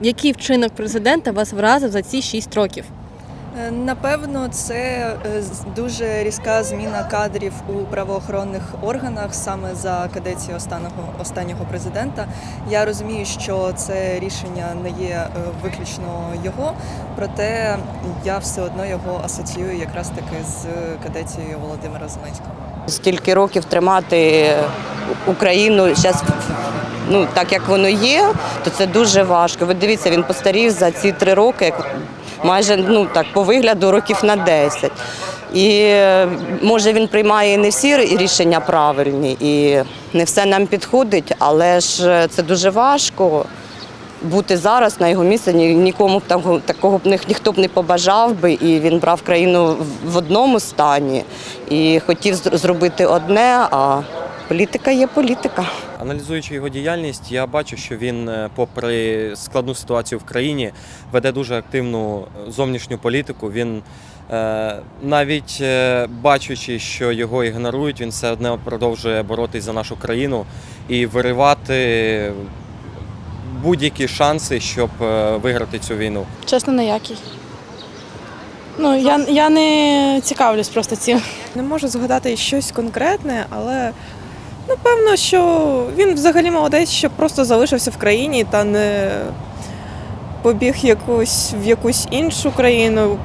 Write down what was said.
Який вчинок президента вас вразив за ці 6 років? Е, Напевно, це е, дуже різка зміна кадрів у правоохоронних органах саме за кадецію останнього останнього президента. Я розумію, що це рішення не є е, виключно його, проте я все одно його асоціюю якраз таки з кадецією Володимира Зеленського. Стільки років тримати Україну зараз, ну так як воно є, то це дуже важко. Ви дивіться, він постарів за ці три роки, майже ну так по вигляду років на 10. І може він приймає не всі рішення правильні, і не все нам підходить, але ж е, це дуже важко. Бути зараз на його місці нікому б такого, такого б ні- ніхто б не побажав би, і він брав країну в одному стані і хотів зробити одне, а політика є політика. Аналізуючи його діяльність, я бачу, що він, е, попри складну ситуацію в країні, веде дуже активну е, зовнішню політику. Він е, навіть бачучи, що його ігнорують, він все одно продовжує боротись за нашу країну і виривати будь-які шанси, щоб виграти цю війну. Чесно, ніякий. Ну, я, я не цікавлюсь просто цим. Не можу згадати щось конкретне, але напевно, що він взагалі молодець, що просто залишився в країні та не побіг якусь в якусь іншу країну.